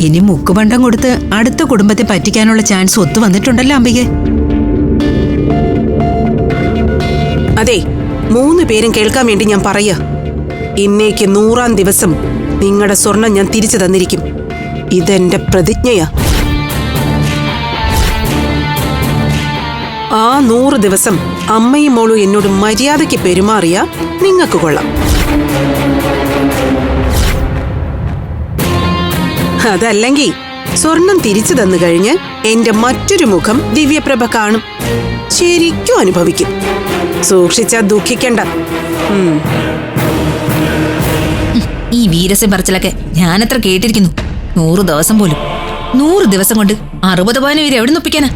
ഇനി മുക്കുപണ്ടം കൊടുത്ത് അടുത്ത കുടുംബത്തെ പറ്റിക്കാനുള്ള ചാൻസ് ഒത്തു വന്നിട്ടുണ്ടല്ലോ അംബികെ അതെ മൂന്ന് പേരും കേൾക്കാൻ വേണ്ടി ഞാൻ പറയാ. ഇന്നേക്ക് നൂറാം ദിവസം നിങ്ങളുടെ സ്വർണം ഞാൻ തിരിച്ചു തന്നിരിക്കും. ഇതെന്റെ പ്രതിജ്ഞയാ. ആ നൂറ് ദിവസം അമ്മയും മോളും എന്നോട് മര്യാദയ്ക്ക് പെരുമാറിയ നിങ്ങൾക്ക് കൊള്ളാം. അതല്ലെങ്കിൽ സ്വർണം തിരിച്ചു തന്നു കഴിഞ്ഞ് എന്റെ മറ്റൊരു മുഖം ദിവ്യപ്രഭ കാണും. ശരിക്കും അനുഭവിക്കും. സൂക്ഷിച്ച ദുഃഖിക്കണ്ട. ഈ വീരസ്യം പറച്ചിലൊക്കെ ഞാനത്ര കേട്ടിരിക്കുന്നു. നൂറ് ദിവസം പോലും. നൂറ് ദിവസം കൊണ്ട് അറുപത് പവന് വീര് എവിടെ നിന്നൊപ്പിക്കാനാ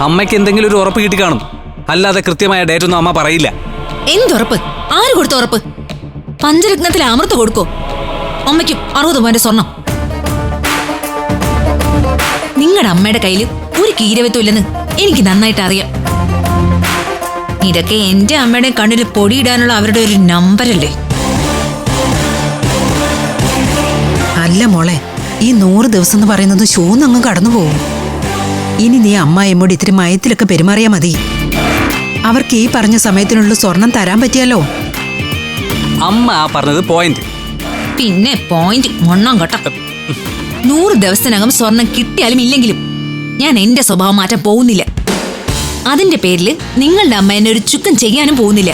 അമ്മയ്ക്ക് എന്തെങ്കിലും ഒരു ഉറപ്പ് കിട്ടി കാണും. അല്ലാതെ കൃത്യമായ ഡേറ്റ് ഒന്നും അമ്മ പറയില്ല. എന്തുറപ്പ്? ആര് കൊടുത്ത ഉറപ്പ്? പഞ്ചരത്നത്തിൽ അമൃത് കൊടുക്കോ? അമ്മയ്ക്കും അറുപത് പവന്റെ സ്വർണം. നിങ്ങളുടെ അമ്മയുടെ കയ്യിൽ ഒരു കീരവത്വം ഇല്ലെന്ന് എനിക്ക് നന്നായിട്ട് അറിയാം. ഇതൊക്കെ എന്റെ അമ്മയുടെ കണ്ണിൽ പൊടിയിടാനുള്ള അവരുടെ ഒരു നമ്പരല്ലേ? അല്ല മോളെ ഈ നൂറ് ദിവസം എന്ന് പറയുന്നത് ഷൂന്നങ്ങ് കടന്നു പോകും. ഇനി നീ അമ്മായിമ്മോട് ഇത്തിരി മയത്തിലൊക്കെ പെരുമാറിയാ മതി. അവർക്ക് ഈ പറഞ്ഞ സമയത്തിനുള്ള സ്വർണം തരാൻ പറ്റിയല്ലോ അമ്മ ആ പറഞ്ഞത് പോയിന്റ് പിന്നെ പോയിന്റ് മണ്ണം കട്ട. നൂറ് ദിവസത്തിനകം സ്വർണം കിട്ടിയാലും ഇല്ലെങ്കിലും ഞാൻ എന്റെ സ്വഭാവം മാറ്റാൻ പോകുന്നില്ല. അതിന്റെ പേരിൽ നിങ്ങളുടെ അമ്മ എന്നെ ഒരു ചുക്കം ചെയ്യാനും പോകുന്നില്ല.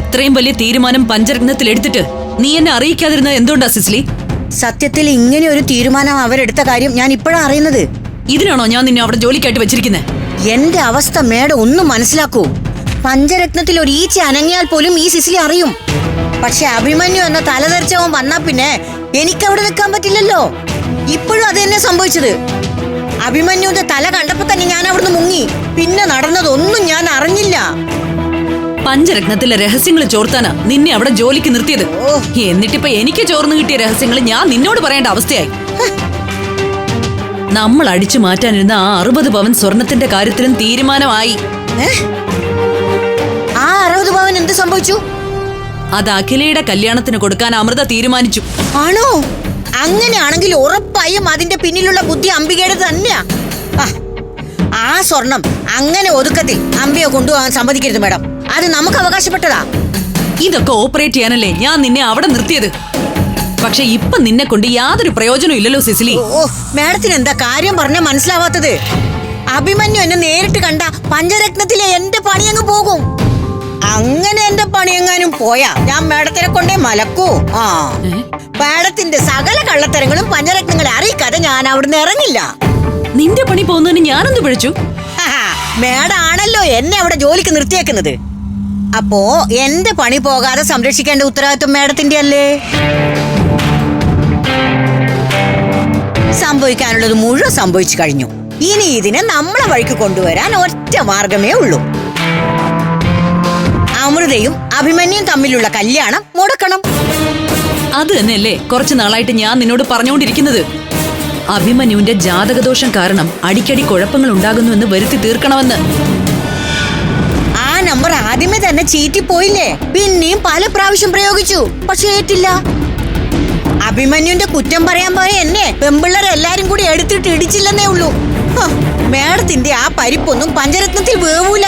ഇത്രയും വലിയ തീരുമാനം പഞ്ചരത്നത്തിൽ എടുത്തിട്ട് നീ എന്നെ അറിയിക്കാതിരുന്നത് എന്തുകൊണ്ടാ സിസ്ലി? സത്യത്തിൽ ഇങ്ങനെ ഒരു തീരുമാനം അവരെടുത്ത കാര്യം ഞാൻ ഇപ്പോഴാണ് അറിയുന്നത്. ഇതിനാണോ ഞാൻ നിന്നെ അവിടെ ജോലിക്കായിട്ട് വെച്ചിരിക്കുന്നത് എന്റെ അവസ്ഥ മേഡം ഒന്നും മനസ്സിലാക്കൂ. പഞ്ചരത്നത്തിൽ ഒരു ഈച്ച അനങ്ങിയാൽ പോലും ഈ സിസിലി അറിയും. പക്ഷെ അഭിമന്യു എന്ന തലതെറിച്ചവൻ വന്നാ പിന്നെ എനിക്ക് അവിടെ നിൽക്കാൻ പറ്റില്ലല്ലോ. ഇപ്പോഴും അത് തന്നെ സംഭവിച്ചത്. അഭിമന്യുവിന്റെ തല കണ്ടപ്പോ തന്നെ ഞാൻ അവിടുന്ന് മുങ്ങി. പിന്നെ നടന്നതൊന്നും ഞാൻ അറിഞ്ഞില്ല. പഞ്ചരത്നത്തിലെ രഹസ്യങ്ങൾ ചോർത്താനാ നിന്നെ അവിടെ ജോലിക്ക് നിർത്തിയത്. എന്നിട്ടിപ്പോ എനിക്ക് ചോർന്നു കിട്ടിയ രഹസ്യങ്ങൾ ഞാൻ നിന്നോട് പറയേണ്ട അവസ്ഥയായി. നമ്മൾ അടിച്ചു മാറ്റാനിരുന്ന ആ അറുപത് പവൻ സ്വർണത്തിന്റെ കാര്യത്തിലും തീരുമാനമായി. ആ അറുപത് പവൻ എന്ത് സംഭവിച്ചു? അത് അഖിലയുടെ കല്യാണത്തിന് കൊടുക്കാൻ അമൃത തീരുമാനിച്ചു. ആണോ? അങ്ങനെയാണെങ്കിൽ ഉറപ്പായും അതിന്റെ പിന്നിലുള്ള ബുദ്ധി അംബികയുടെ തന്നെയാ. ആ, സ്വർണം അങ്ങനെ ഒതുക്കത്തിൽ അംബിയെ കൊണ്ടുപോകാൻ സമ്മതിക്കരുത് മേഡം. അത് നമുക്ക് അവകാശപ്പെട്ടതാ. ഇതൊക്കെ ഓപ്പറേറ്റ് ചെയ്യാനല്ലേ ഞാൻ നിന്നെ അവിടെ നിർത്തിയത്? പക്ഷെ ഇപ്പൊ നിന്നെ കൊണ്ട് യാതൊരു പ്രയോജനവും ഇല്ലല്ലോ സിസിലി. ഓ മാഡത്തിന് എന്താ കാര്യം പറഞ്ഞ മനസ്സിലാവാത്തത്? അഭിമന്യു എന്നെ നേരിട്ട് കണ്ട പഞ്ചരത്നത്തിലെ എന്റെ പണി അങ്ങ് പോകും. അങ്ങനെ എന്റെ പണിയെങ്ങാനും പോയാ ഞാൻ മേടത്തിനെ കൊണ്ടേ മലക്കൂ. ആ. മേടത്തിന്റെ സകല കള്ളത്തരങ്ങളും പഞ്ചരത്നങ്ങളെ അറിയിക്കാതെ ഞാൻ അവിടുന്ന് ഇറങ്ങില്ല. നിന്റെ പണി പോകുന്നതിന് ഞാനെന്ത് പിഴച്ചു? മേടാണല്ലോ മേഡാണല്ലോ എന്നെ അവിടെ ജോലിക്ക് നിർത്തിയേക്കുന്നത്. അപ്പോ എന്റെ പണി പോകാതെ സംരക്ഷിക്കേണ്ട ഉത്തരവാദിത്വം മേഡത്തിന്റെ അല്ലേ സംഭവിക്കാനുള്ളത് മുഴുവൻ സംഭവിച്ചു കഴിഞ്ഞു. ഇനി ഇതിനെ നമ്മളെ വഴിക്ക് കൊണ്ടുവരാൻ ഒറ്റ മാർഗമേ ഉള്ളൂ. അമൃതയും അഭിമന്യും തമ്മിലുള്ള കല്യാണം മുടക്കണം. അത് തന്നെയല്ലേ? കുറച്ചു നാളായിട്ട് ഞാൻ നിന്നോട് പറഞ്ഞുകൊണ്ടിരിക്കുന്നത്. അഭിമന്യുവിന്റെ ജാതകദോഷം കാരണം അടിക്കടി കുഴപ്പങ്ങൾ ഉണ്ടാകുന്നുവെന്ന് വരുത്തി തീർക്കണമെന്ന്. ആ നമ്പർ ആദ്യമേ തന്നെ ചീറ്റിപ്പോയില്ലേ? പിന്നെയും പല പ്രാവശ്യം പ്രയോഗിച്ചു. പക്ഷേ ഏറ്റില്ല. അഭിമന്യുന്റെ കുറ്റം പറയാൻ പോയ എന്നെ പെമ്പിള്ളേർ എല്ലാരും കൂടി എടുത്തിട്ട് ഇടിച്ചില്ലെന്നേ ഉള്ളൂ. മേഡത്തിന്റെ ആ പരിപ്പൊന്നും പഞ്ചരത്നത്തിൽ വേവൂല.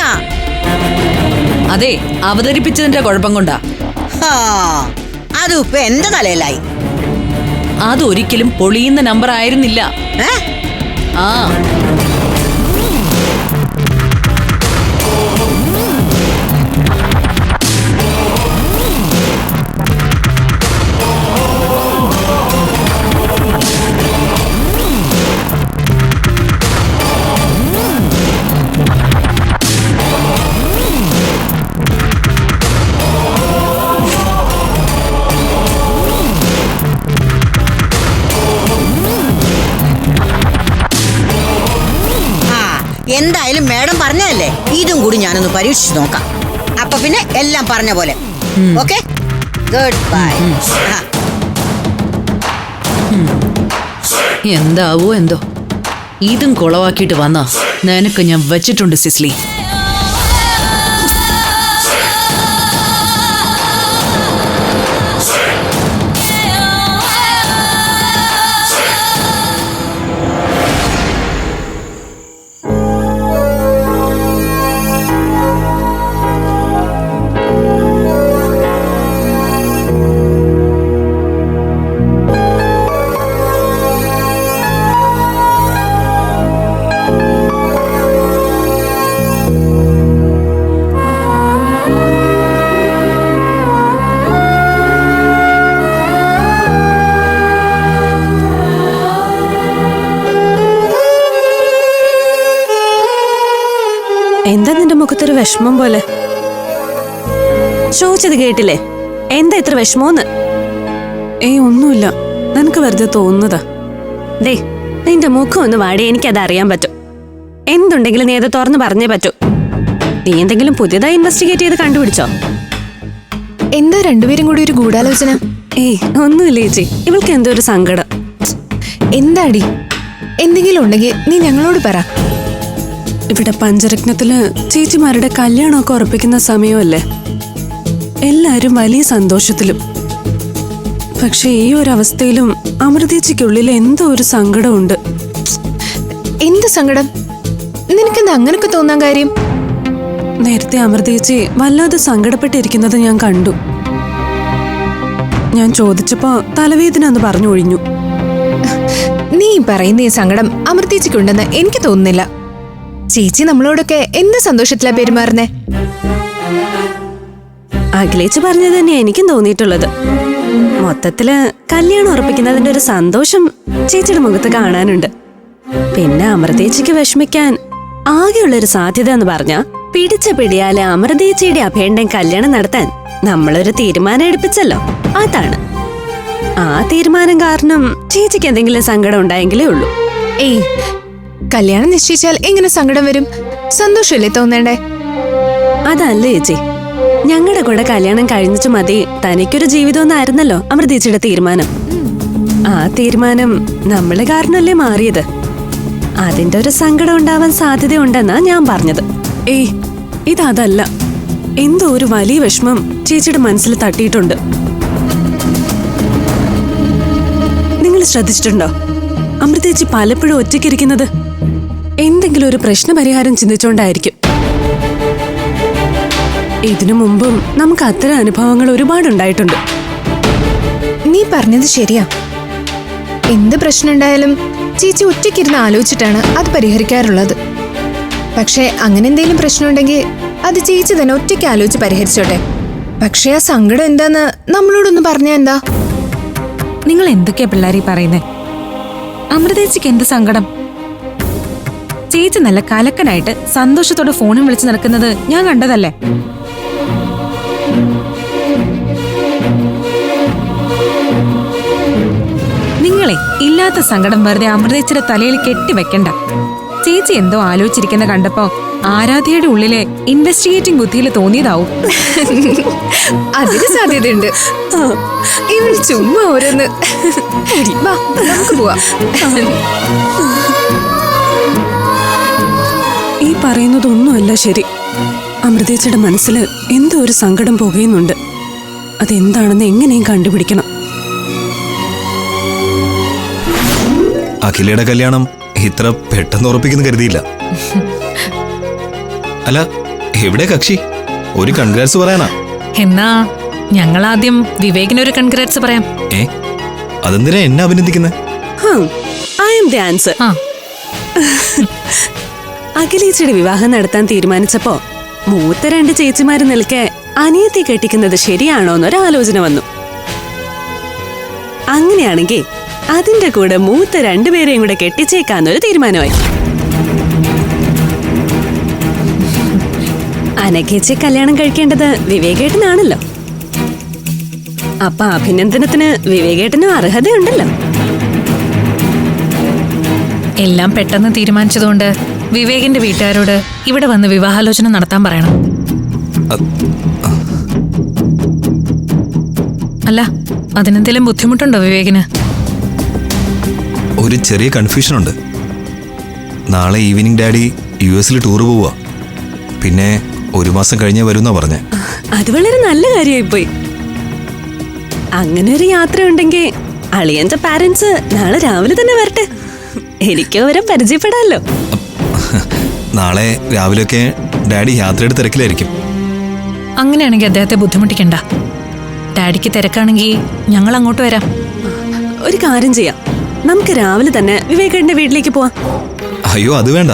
അതെ അവതരിപ്പിച്ചതിന്റെ കുഴപ്പം കൊണ്ടാ. അത് ഇപ്പൊ എന്റെ തലയിലായി. അതൊരിക്കലും പൊളിയുന്ന നമ്പർ ആയിരുന്നില്ല. ആ. എന്തായാലും മേഡം പറഞ്ഞതല്ലേ? ഇതും കൂടി ഞാനൊന്ന് പരീക്ഷിച്ചു നോക്കാം. അപ്പൊ പിന്നെ എല്ലാം പറഞ്ഞ പോലെ. ഓക്കെ? ഗുഡ് ബൈ എന്താവോ എന്തോ? ഇതും കുളവാക്കിയിട്ട് വന്നാ? നിനക്ക് ഞാൻ വെച്ചിട്ടുണ്ട് സിസ്ലി. വിഷമം പോലെ. ചോദിച്ചത് കേട്ടില്ലേ? എന്താ ഇത്ര വിഷമോന്ന്? ഏയ് ഒന്നുമില്ല. നിനക്ക് വെറുതെ തോന്നുന്നതാ. ദേ നിന്റെ മുഖം ഒന്ന് വാടി എനിക്കത് അറിയാൻ പറ്റും. എന്തുണ്ടെങ്കിലും നീ അത് തുറന്ന് പറഞ്ഞേ പറ്റൂ. നീ എന്തെങ്കിലും പുതിയതായി ഇൻവെസ്റ്റിഗേറ്റ് ചെയ്ത് കണ്ടുപിടിച്ചോ? എന്താ രണ്ടുപേരും കൂടി ഒരു ഗൂഢാലോചന. ഏയ് ഒന്നുമില്ല ചേച്ചി. ഇവൾക്ക് എന്തോ ഒരു സങ്കടം. എന്താടി? എന്തെങ്കിലും ഉണ്ടെങ്കിൽ നീ ഞങ്ങളോട് പറ. ഇവിടെ പഞ്ചരത്നത്തിൽ ചേച്ചിമാരുടെ കല്യാണമൊക്കെ ഉറപ്പിക്കുന്ന സമയമല്ലേ? എല്ലാരും വലിയ സന്തോഷത്തിലും. പക്ഷെ ഈ ഒരു അവസ്ഥയിലും അമൃതേച്ചിക്കുള്ളിൽ എന്തോ ഒരു സങ്കടമുണ്ട്. എന്ത് സങ്കടം? നിനക്കെന്താ അങ്ങനൊക്കെ തോന്നാൻ കാര്യം? നേരത്തെ അമൃതേച്ചി വല്ലാതെ സങ്കടപ്പെട്ടിരിക്കുന്നത് ഞാൻ കണ്ടു. ഞാൻ ചോദിച്ചപ്പോ തലവേദന എന്ന് പറഞ്ഞു ഒഴിഞ്ഞു നീ പറയുന്ന ഈ സങ്കടം അമൃതേച്ചിക്കുണ്ടെന്ന് എനിക്ക് തോന്നുന്നില്ല. ചേച്ചി നമ്മളോടൊക്കെ എന്ത് സന്തോഷത്തിലാ പെരുമാറുന്നേ? അഖിലേച്ച് പറഞ്ഞത് തന്നെ എനിക്കും തോന്നിയിട്ടുള്ളത്. മൊത്തത്തിൽ കല്യാണം ഉറപ്പിക്കുന്നതിന്റെ ഒരു സന്തോഷം ചേച്ചിയുടെ മുഖത്ത് കാണാനുണ്ട്. പിന്നെ അമൃതേച്ചിക്ക് വിഷമിക്കാൻ ആകെയുള്ളൊരു സാധ്യത എന്ന് പറഞ്ഞാ പിടിച്ച പിടിയാലെ അമൃതേച്ചിയുടെ അഭേണ്ടൻ കല്യാണം നടത്താൻ നമ്മളൊരു തീരുമാനം എടുപ്പിച്ചല്ലോ. അതാണ്. ആ തീരുമാനം കാരണം ചേച്ചിക്ക് എന്തെങ്കിലും സങ്കടം ഉണ്ടായെങ്കിലേ ഉള്ളൂ. ഏയ് കല്യാണം നിശ്ചയിച്ചാൽ എങ്ങനെ സങ്കടം വരും? സന്തോഷല്ലേ തോന്നേണ്ടേ? അതല്ല ചേച്ചി. ഞങ്ങളുടെ കൂടെ കല്യാണം കഴിഞ്ഞിട്ട് മതി. തനിക്കൊരു ജീവിതമൊന്നായിരുന്നല്ലോ അമൃതേച്ചിയുടെ തീരുമാനം. ആ തീരുമാനം നമ്മളെ കാരണമല്ലേ മാറിയത്. അതിന്റെ ഒരു സങ്കടം ഉണ്ടാവാൻ സാധ്യതയുണ്ടെന്നാ ഞാൻ പറഞ്ഞത്. ഏയ് ഇതല്ല എന്തോ ഒരു വലിയ വിഷമം ചേച്ചിയുടെ മനസ്സിൽ തട്ടിയിട്ടുണ്ട്. നിങ്ങൾ ശ്രദ്ധിച്ചിട്ടുണ്ടോ? അമൃതേച്ചി പലപ്പോഴും ഒറ്റയ്ക്കിരിക്കുന്നത് എന്തെങ്കിലും ഒരു പ്രശ്ന പരിഹാരം ചിന്തിച്ചുകൊണ്ടായിരിക്കും ഇതിനു മുമ്പും നമുക്ക് അത്തരം അനുഭവങ്ങൾ ഒരുപാട് ഉണ്ടായിട്ടുണ്ട് നീ പറഞ്ഞത് ശരിയാ. എന്ത് പ്രശ്നം ഉണ്ടായാലും ചേച്ചി ഒറ്റയ്ക്കിരുന്ന് ആലോചിച്ചിട്ടാണ് അത് പരിഹരിക്കാറുള്ളത്. പക്ഷേ അങ്ങനെ എന്തെങ്കിലും പ്രശ്നമുണ്ടെങ്കിൽ അത് ചേച്ചി തന്നെ ഒറ്റയ്ക്ക് ആലോചിച്ച് പരിഹരിച്ചോട്ടെ. പക്ഷേ ആ സങ്കടം എന്താന്ന് നമ്മളോടൊന്ന് പറഞ്ഞാ എന്താ? നിങ്ങൾ എന്തൊക്കെയാ പിള്ളേരെ പറയുന്നേ? അമൃതേച്ചിക്ക് എന്ത് സങ്കടം? ചേച്ചി നല്ല കലക്കനായിട്ട് സന്തോഷത്തോടെ ഫോണും വിളിച്ച് നടക്കുന്നത് ഞാൻ കണ്ടതല്ലേ? നിങ്ങളെ ഇല്ലാത്ത സങ്കടം വെറുതെ അമൃതേച്ചിയുടെ തലയിൽ കെട്ടിവെക്കണ്ട ചേച്ചി എന്തോ ആലോചിച്ചിരിക്കുന്ന കണ്ടപ്പോ ആരാധ്യയുടെ ഉള്ളിലെ ഇൻവെസ്റ്റിഗേറ്റിംഗ് ബുദ്ധിയിൽ തോന്നിയതാവും. അതിന് സാധ്യതയുണ്ട്. ചുമ്മാ ഓരോന്ന്. നമുക്ക് പോവാം. പറയുന്നതൊന്നുമല്ല ശരി. അമൃതേച്ചയുടെ മനസ്സിൽ എന്തോ ഒരു സങ്കടം പോകുന്നുണ്ട് അതെന്താണെന്ന് എങ്ങനെയും കണ്ടുപിടിക്കണം. അഖിലയുടെ കല്യാണം ഇത്ര പെട്ടെന്ന് ഉറപ്പിക്കുന്ന കരുതിയില്ല. അല്ല എവിടെ കക്ഷി? ഒരു കൺഗ്രാറ്റ്സ് പറയാനാ? എന്നാ ഞങ്ങൾ ആദ്യം വിവേകിന് ഒരു കൺഗ്രാറ്റ്സ് പറയാം. ഏ? അതെന്തിനാ എന്നെ അഭിനന്ദിക്കുന്നത് ഐ ആം ദി ആൻസർ അഖിലേച്ചിയുടെ വിവാഹം നടത്താൻ തീരുമാനിച്ചപ്പോ മൂത്ത രണ്ട് ചേച്ചിമാര് നിൽക്കെ അനിയത്തി കെട്ടിക്കുന്നത് ശരിയാണോ എന്നൊരു ആലോചന വന്നു. അങ്ങനെയാണെങ്കിൽ അതിന്റെ കൂടെ മൂത്ത രണ്ടുപേരെയും കൂടെ കെട്ടിച്ചേക്കാന്നൊരു തീരുമാനമായി. അനഘേച്ചെ കല്യാണം കഴിക്കേണ്ടത് വിവേകേട്ടനാണല്ലോ. അപ്പൊ അഭിനന്ദനത്തിന് വിവേകേട്ടനും അർഹതയുണ്ടല്ലോ. എല്ലാം പെട്ടെന്ന് തീരുമാനിച്ചതുകൊണ്ട് വിവേകിന്റെ വീട്ടുകാരോട് ഇവിടെ വന്ന് വിവാഹാലോചന നടത്താൻ പറയണം. അല്ല അതിനെന്തെങ്കിലും ബുദ്ധിമുട്ടുണ്ടോ വിവേകിന്? ഒരു ചെറിയ കൺഫ്യൂഷൻ ഉണ്ട് നാളെ ഈവനിങ് ഡാഡി യു എസിൽ ടൂർ പോവുക പിന്നെ ഒരു മാസം കഴിഞ്ഞേ വരും പറഞ്ഞേ. അത് വളരെ നല്ല കാര്യമായി പോയി അങ്ങനെ ഒരു യാത്ര ഉണ്ടെങ്കിൽ അളിയന്റെ പാരന്റ്സ് നാളെ രാവിലെ തന്നെ വരട്ടെ. എനിക്ക് അവരെ പരിചയപ്പെടാമല്ലോ നാളെ രാവിലെയൊക്കെ ഡാഡി യാത്രയുടെ തിരക്കിലായിരിക്കും. അങ്ങനെയാണെങ്കിൽ അദ്ദേഹത്തെ ബുദ്ധിമുട്ടിക്കണ്ട. ഡാഡിക്ക് തിരക്കാണെങ്കിൽ ഞങ്ങൾ അങ്ങോട്ട് വരാം. ഒരു കാര്യം ചെയ്യാം. നമുക്ക് രാവിലെ തന്നെ വിവേകേട്ടന്റെ വീട്ടിലേക്ക് പോവാം. അയ്യോ അത് വേണ്ട.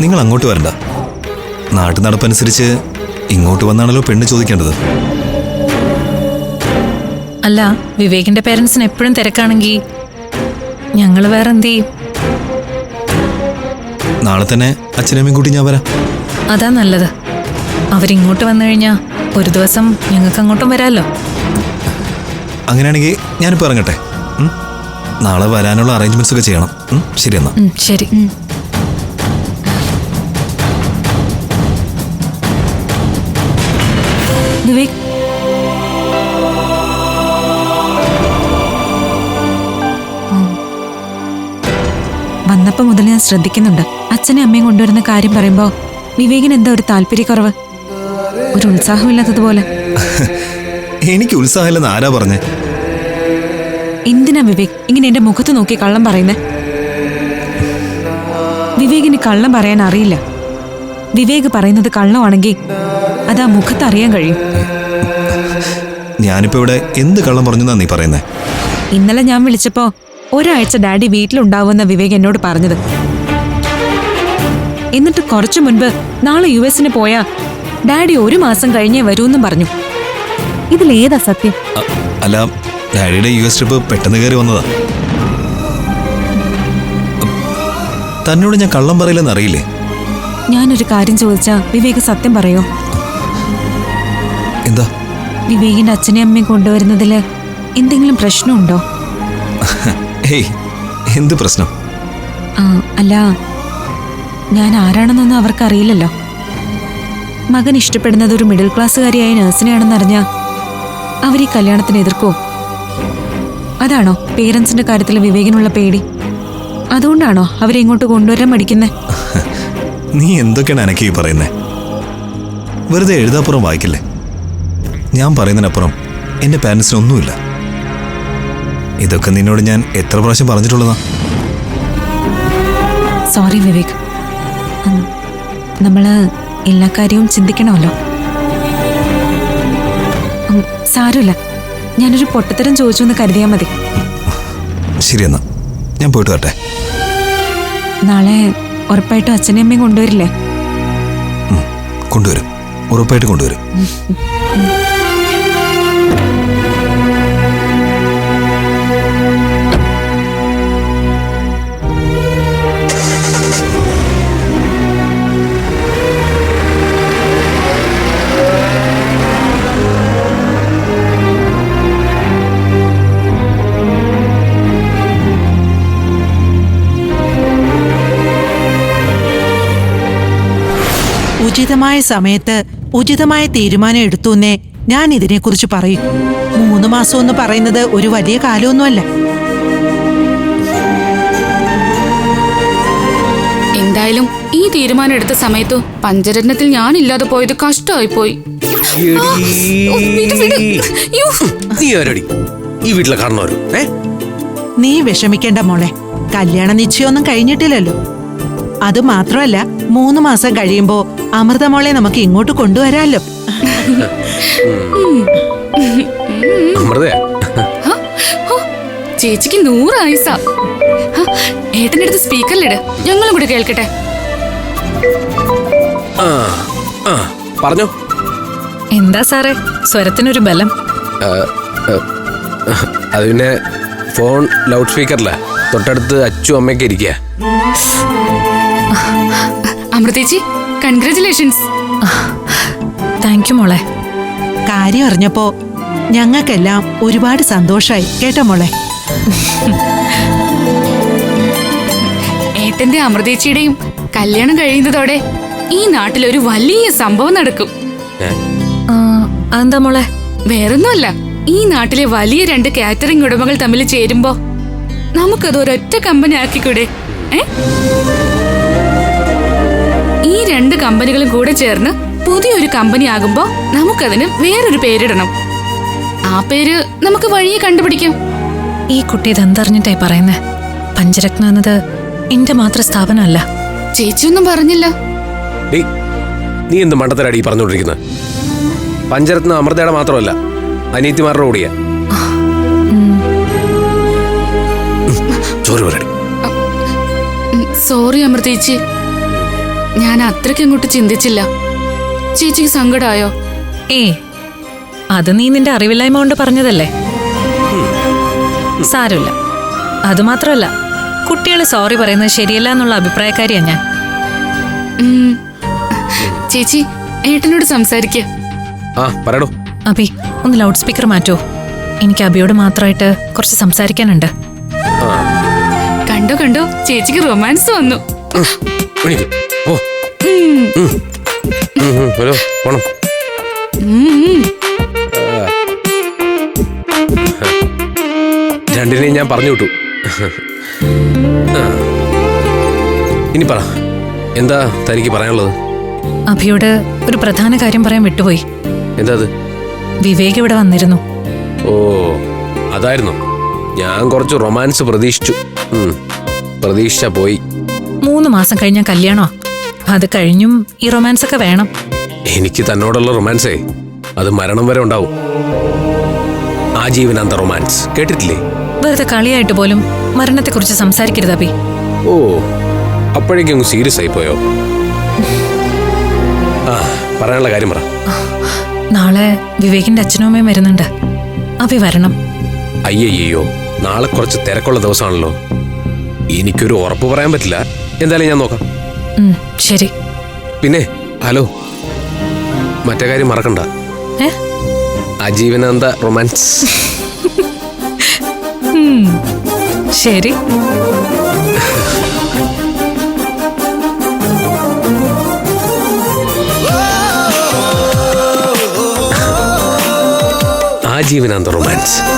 നിങ്ങൾ അങ്ങോട്ട് വരണ്ട. നാട്ടു നടപ്പനുസരിച്ച് ഇങ്ങോട്ട് വന്നാണല്ലോ പെണ്ണ് ചോദിക്കേണ്ടത്. അല്ല വിവേകിന്റെ പേരൻസിന് എപ്പോഴും തിരക്കാണെങ്കിൽ ഞങ്ങൾ വേറെ എന്ത് ചെയ്യും? നാളെ തന്നെ അച്ഛനമ്മയും കൂട്ടി ഞാൻ വരാം. അതാ നല്ലത്. അവരിങ്ങോട്ട് വന്നു കഴിഞ്ഞാ ഒരു ദിവസം ഞങ്ങൾക്ക് അങ്ങോട്ടും വരാമല്ലോ അങ്ങനെയാണെങ്കിൽ ഞാനിപ്പോൾ ഇറങ്ങട്ടെ. ഉം? നാളെ വരാനുള്ള അറേഞ്ച്മെന്റ്സ് ഒക്കെ ചെയ്യണം. ഉം? ശരി എന്നാ. ഉം, ശരി. വിവേക് ഉം. വന്നപ്പോ മുതൽ ഞാൻ ശ്രദ്ധിക്കുന്നുണ്ട്. അച്ഛനെ അമ്മയും കൊണ്ടുവരുന്ന കാര്യം പറയുമ്പോ വിവേകിന് എന്താ ഒരു താല്പര്യക്കുറവ്? ഒരു ഉത്സാഹമില്ലാത്തതുപോലെ. എനിക്ക് ഉത്സാഹമില്ലെന്ന് ആരാ പറഞ്ഞേ? എന്തിനാ വിവേക് ഇങ്ങനെ എന്റെ മുഖത്ത് നോക്കി കള്ളം പറയുന്നേ? വിവേകിന് കള്ളം പറയാൻ അറിയില്ല. വിവേക് പറയുന്നത് കള്ളമാണെങ്കിൽ അത് ആ മുഖത്ത് അറിയാൻ കഴിയും. ഞാനിപ്പോ ഇവിടെ എന്ത് കള്ളം പറഞ്ഞാ നീ പറയുന്നേ? ഇന്നലെ ഞാൻ വിളിച്ചപ്പോ ഒരാഴ്ച ഡാഡി വീട്ടിലുണ്ടാവുമെന്ന വിവേക് എന്നോട് പറഞ്ഞത്. എന്നിട്ട് കുറച്ചു മുൻപ് നാളെ യു എസിന് പോയാ ഡാഡി ഒരു മാസം കഴിഞ്ഞേ വരൂന്നും പറഞ്ഞു. ഇതിലേതാ സത്യം? അല്ല ഡാഡിയുടെ യു എസ് ട്രിപ്പ് പെട്ടെന്ന് കയറി വന്നതാ. തന്നോട് ഞാൻ കള്ളം പറയില്ലെന്ന് അറിയില്ലേ? ഞാനൊരു കാര്യം ചോദിച്ചാ വിവേക് സത്യം പറയോ? എന്താ? വിവേകിന്റെ അച്ഛനെയും അമ്മയും കൊണ്ടുവരുന്നതിൽ എന്തെങ്കിലും പ്രശ്നമുണ്ടോ? ഏയ് എന്ത് പ്രശ്നം? അല്ല ഞാൻ ആരാണെന്നൊന്നും അവർക്കറിയില്ലല്ലോ. മകൻ ഇഷ്ടപ്പെടുന്നത് ഒരു മിഡിൽ ക്ലാസ്സുകാരിയായ നഴ്സിനെയാണെന്ന് അറിഞ്ഞ അവർ ഈ കല്യാണത്തിന് എതിർക്കോ അതാണോ പേരൻസിന്റെ കാര്യത്തിൽ വിവേകിനുള്ള പേടി? അതുകൊണ്ടാണോ അവരെ ഇങ്ങോട്ട് കൊണ്ടുവരാൻ മടിക്കുന്നേ? നീ എന്തൊക്കെയാണ് അനക്കി പറയുന്നേ? വെറുതെ എഴുതാപ്പുറം വായിക്കില്ലേ? ഞാൻ പറയുന്നതിനപ്പുറം എന്റെ പാരൻസിനൊന്നുമില്ല ഇതൊക്കെ നിന്നോട് ഞാൻ എത്ര പ്രാവശ്യം പറഞ്ഞിട്ടുള്ളതാ? സോറി വിവേക്. നമ്മൾ എല്ലാ കാര്യവും ചിന്തിക്കണമല്ലോ. സാരമില്ല. ഞാനൊരു പൊട്ടത്തരം ചോദിച്ചു എന്ന് കരുതിയാൽ മതി. ശരിയെന്നാ. ഞാൻ പോയിട്ട് വരട്ടെ. നാളെ ഉറപ്പായിട്ടും അച്ഛനെയും അമ്മയും കൊണ്ടുവരില്ലേ? കൊണ്ടുവരും. ഉറപ്പായിട്ട് കൊണ്ടുവരും. ഉചിതമായ സമയത്ത് ഉചിതമായ തീരുമാനം എടുത്തു എന്നേ ഞാൻ ഇതിനെക്കുറിച്ച് പറയും. മൂന്ന് മാസം എന്ന് പറയുന്നത് ഒരു വലിയ കാലമൊന്നുമല്ല. എന്തായാലും ഈ തീരുമാനം എടുത്ത സമയത്ത് പഞ്ചരത്നത്തിൽ ഞാനില്ലാതെ പോയത് കഷ്ടമായി പോയി. നീ ആരടി? ഈ വീട്ടിലെ കാണുന്നവരും നീ വിഷമിക്കേണ്ട മോളെ. കല്യാണ നിശ്ചയമൊന്നും കഴിഞ്ഞിട്ടില്ലല്ലോ. അത് മാത്രമല്ല മൂന്ന് മാസം കഴിയുമ്പോ അമൃതമോളെ നമുക്ക് ഇങ്ങോട്ട് കൊണ്ടുവരാമല്ലോ അമൃതയാ ഹ? ഹോ, ചേച്ചിക്ക് നൂറ് ആയുസ. ഏട്ടന്റെ അടുത്ത് സ്പീക്കറിലിട്. ഞങ്ങളും കൂടി കേൾക്കട്ടെ. ആ ആ പറഞ്ഞോ. എന്താ സാറേ? സ്വരത്തിനൊരു ബലം. അത് പിന്നെ ഫോൺ ലൗഡ് സ്പീക്കറില. തൊട്ടടുത്ത് അച്ചു അമ്മയൊക്കെ ഇരിക്കുക അമൃതേച്ചി കൺഗ്രാറ്റുലേഷൻസ് താങ്ക് യു മോളെ. കാര്യം അറിഞ്ഞപ്പോ ഞങ്ങൾക്കെല്ലാം ഒരുപാട് സന്തോഷായി. കേട്ടോ മോളെ? ഏട്ടന്റെ അമൃതേച്ചിയുടെയും കല്യാണം കഴിയുന്നതോടെ ഈ നാട്ടിൽ ഒരു വലിയ സംഭവം നടക്കും. എന്താ മോളെ? വേറൊന്നുമല്ല. ഈ നാട്ടിലെ വലിയ രണ്ട് കാറ്ററിംഗ് ഉടമകൾ തമ്മിൽ ചേരുമ്പോ നമുക്കത് ഒരൊറ്റ കമ്പനി ആക്കിക്കൂടെ ഏ? രണ്ട് കമ്പനികളും കൂടെ ചേർന്ന് പുതിയൊരു കമ്പനി ആകുമ്പോ നമുക്കതിന് വേറൊരു പേരിടണം. ആ പേര് നമുക്ക് വഴിയെ കണ്ടുപിടിക്കാം. ഈ കുട്ടി ഇതെന്തറിഞ്ഞിട്ടായി പറയുന്നേ? പഞ്ചരത്ന എന്നത് എന്റെ മാത്രം സ്ഥാപനമല്ല. ചേച്ചിയൊന്നും പറഞ്ഞില്ല. നീ എന്ത് മണ്ടത്തരാടി പറഞ്ഞോണ്ടിരിക്കുന്ന പറഞ്ഞുകൊണ്ടിരിക്കുന്നത്? പഞ്ചരത്ന അമൃതയുടെ മാത്രമല്ല അനിയത്തിമാരുടെ കൂടിയാ. സോറി അമൃതേച്ചി. ഞാൻ അത്രയ്ക്ക് അങ്ങോട്ട് ചിന്തിച്ചില്ല. ചേച്ചിക്ക് സങ്കടമായോ ഏ അത് നീ നിന്റെ അറിവില്ലായ്മ കൊണ്ട് പറഞ്ഞതല്ലേ? സാരമില്ല. അതുമാത്രമല്ല കുട്ടികൾ സോറി പറയുന്നത് ശരിയല്ല എന്നുള്ള അഭിപ്രായക്കാരിയാ ഞാൻ. ചേച്ചി ഏട്ടനോട് സംസാരിക്ക. അബി ഒന്ന് ലൗഡ് സ്പീക്കർ മാറ്റോ. എനിക്ക് അബിയോട് മാത്രമായിട്ട് കുറച്ച് സംസാരിക്കാനുണ്ട്. കണ്ടോ കണ്ടോ? ചേച്ചിക്ക് റൊമാൻസ് വന്നു. പോണം. രണ്ടിനെയും ഞാൻ പറഞ്ഞു വിട്ടു. ഇനി പറ എന്താ തനിക്ക് പറയാനുള്ളത്? അഭിയോട് ഒരു പ്രധാന കാര്യം പറയാൻ വിട്ടുപോയി. എന്താ അത്? വിവേക് ഇവിടെ വന്നിരുന്നു. ഓ അതായിരുന്നു. ഞാൻ കുറച്ച് റൊമാൻസ് പ്രതീക്ഷിച്ചു. പ്രതീക്ഷ പ്രതീക്ഷിച്ച പോയി. മൂന്ന് മാസം കഴിഞ്ഞ കല്യാണോ അത് കഴിഞ്ഞും ഈ റൊമാൻസ് ഒക്കെ വേണം. എനിക്ക് തന്നോടുള്ള റൊമാൻസേ. അത് മരണം വരെ ഉണ്ടാവും. ആജീവനാന്ത റൊമാൻസ്. കേട്ടിട്ടില്ലേ? വെറുതെ കളിയായിട്ട് പോലും മരണത്തെക്കുറിച്ച് സംസാരിക്കരുത് അബി ഓ അപ്പോഴേക്കും സീരിയസ് ആയി പോയോ? ആ പറയാനുള്ള കാര്യം പറ. നാളെ വിവേകിന്റെ അച്ഛനും അമ്മയും വരുന്നുണ്ട്. അബി വരണം. അയ്യയ്യോ നാളെ കുറച്ച് തിരക്കുള്ള ദിവസമാണല്ലോ. എനിക്കൊരു ഉറപ്പ് പറയാൻ പറ്റില്ല. എന്തായാലും ഞാൻ നോക്കാം. ഉം, ശരി. പിന്നെ ഹലോ. മറ്റേ കാര്യം മറക്കണ്ട. അജീവനാന്ത റൊമാൻസ്. ശരി. ആജീവനാന്ത റൊമാൻസ്.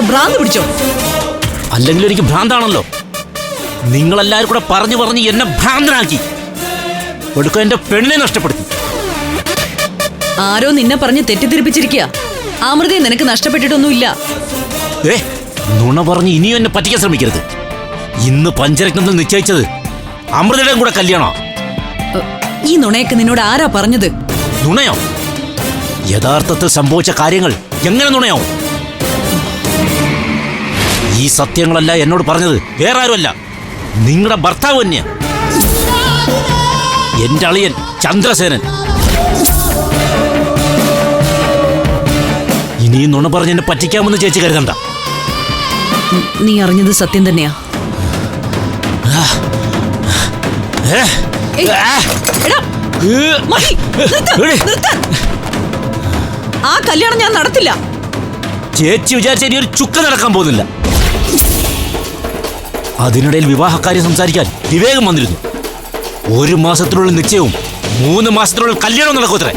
ഭ്രാന്ത് പിടിച്ചോ? അല്ലെങ്കിൽ എനിക്ക് ഭ്രാന്താണല്ലോ. നിങ്ങളെല്ലാവരും കൂടെ പറഞ്ഞു പറഞ്ഞ് എന്നെ ഭ്രാന്തനാക്കി. ഒടുക്കം എന്റെ പെണ്ണിനെ നഷ്ടപ്പെടുത്തി. ആരോ നിന്നെ പറഞ്ഞ് തെറ്റിദ്ധരിപ്പിച്ചിരിക്കുക അമൃതയെ നിനക്ക് നഷ്ടപ്പെട്ടിട്ടൊന്നുമില്ല. ഏ നുണ പറഞ്ഞ് ഇനിയും എന്നെ പറ്റിക്കാൻ ശ്രമിക്കരുത്. ഇന്ന് പഞ്ചരത്നത്തിൽ നിശ്ചയിച്ചത് അമൃതയുടെയും കൂടെ കല്യാണോ? ഈ നുണയൊക്കെ നിന്നോട് ആരാ പറഞ്ഞത്? നുണയോ? യഥാർത്ഥത്തിൽ സംഭവിച്ച കാര്യങ്ങൾ എങ്ങനെ നുണയോ ഈ സത്യങ്ങളല്ല എന്നോട് പറഞ്ഞത്. വേറെ ആരുമല്ല. നിങ്ങളുടെ ഭർത്താവ് തന്നെയാ. എന്റെ അളിയൻ ചന്ദ്രസേനൻ. ഇനിയും നുണ പറഞ്ഞ് എന്നെ പറ്റിക്കാമെന്ന് ചേച്ചി കരുതണ്ട. നീ അറിഞ്ഞത് സത്യം തന്നെയാ. ആ! കല്യാണം ഞാൻ നടത്തില്ല. ചേച്ചി വിചാരിച്ച ഒരു ചുക്ക നടക്കാൻ പോകുന്നില്ല. അതിനിടയിൽ വിവാഹക്കാര്യം സംസാരിക്കാൻ വിവേകം വന്നിരുന്നു. ഒരു മാസത്തിനുള്ളിൽ നിശ്ചയവും മൂന്ന് മാസത്തിനുള്ളിൽ കല്യാണം നടക്കൂത്രേ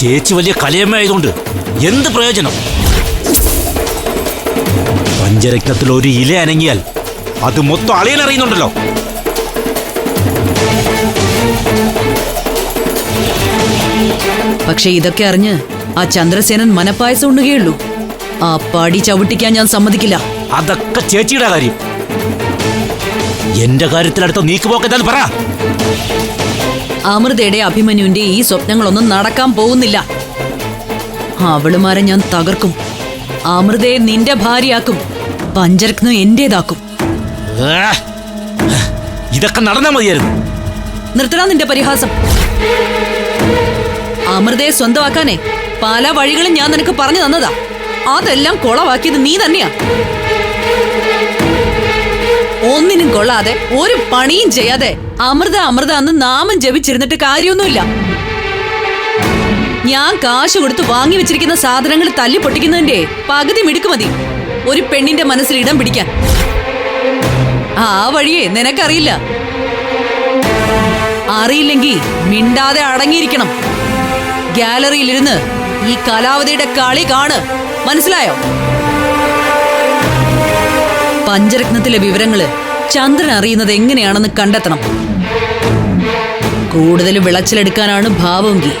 ചേച്ചി വലിയ കലയമ്മയായതുകൊണ്ട് എന്ത് പ്രയോജനം? പഞ്ചരത്നത്തിൽ ഒരു ഇല അനങ്ങിയാൽ അത് മൊത്തം അറിയുന്നുണ്ടല്ലോ. പക്ഷെ ഇതൊക്കെ അറിഞ്ഞ് ആ ചന്ദ്രസേനൻ മനപ്പായസം ഉണ്ണുകയുള്ളൂ. ആ പാടി ചവിട്ടിക്കാൻ ഞാൻ സമ്മതിക്കില്ല. അതൊക്കെ ചേച്ചിയുടെ കാര്യം. എന്റെ കാര്യത്തിലടുത്ത നീക്കു എന്താന്ന് പറ. അമൃതയുടെ അഭിമന്യുന്റെ ഈ സ്വപ്നങ്ങളൊന്നും നടക്കാൻ പോകുന്നില്ല. അവളുമാരെ ഞാൻ തകർക്കും. അമൃതയെ നിന്റെ ഭാര്യയാക്കും. പഞ്ചരത്നം എന്റേതാക്കും. ഇതൊക്കെ നടന്നാ മതിയായിരുന്നു. നിർത്തടാ നിന്റെ പരിഹാസം. അമൃതയെ സ്വന്തമാക്കാനേ പല വഴികളും ഞാൻ നിനക്ക് പറഞ്ഞു തന്നതാ. അതെല്ലാം കൊളവാക്കിയത് നീ തന്നെയാ. ഒന്നിനും കൊള്ളാതെ ഒരു പണിയും ചെയ്യാതെ അമൃത അമൃത എന്ന് നാമം ജപിച്ചിരുന്നിട്ട് കാര്യമൊന്നുമില്ല. ഞാൻ കാശ് കൊടുത്ത് വാങ്ങി വെച്ചിരിക്കുന്ന സാധനങ്ങൾ തല്ലി പൊട്ടിക്കുന്നതിന്റെ പകുതി മിടുക്ക് മതി. ഒരു പെണ്ണിന്റെ മനസ്സിൽ ഇടം പിടിക്കാൻ. ആ വഴിയേ നിനക്കറിയില്ല. അറിയില്ലെങ്കിൽ മിണ്ടാതെ അടങ്ങിയിരിക്കണം. ഗാലറിയിലിരുന്ന് ഈ കലാവതിയുടെ കളി കാണ്. മനസ്സിലായോ? പഞ്ചരത്നത്തിലെ വിവരങ്ങൾ ചന്ദ്രൻ അറിയുന്നത് എങ്ങനെയാണെന്ന് കണ്ടെത്തണം. കൂടുതൽ വിളച്ചിലെടുക്കാനാണ് ഭാവമെങ്കിൽ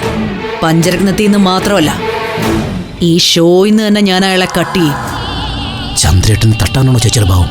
പഞ്ചരത്നത്തിൽ നിന്ന് മാത്രമല്ല ഈ ഷോയിൽ നിന്ന് തന്നെ ഞാൻ അയാളെ കട്ടി ചെയ്യും. ചന്ദ്രേട്ടൻ തട്ടാനാണോ ചേച്ചിയുടെ ഭാവം?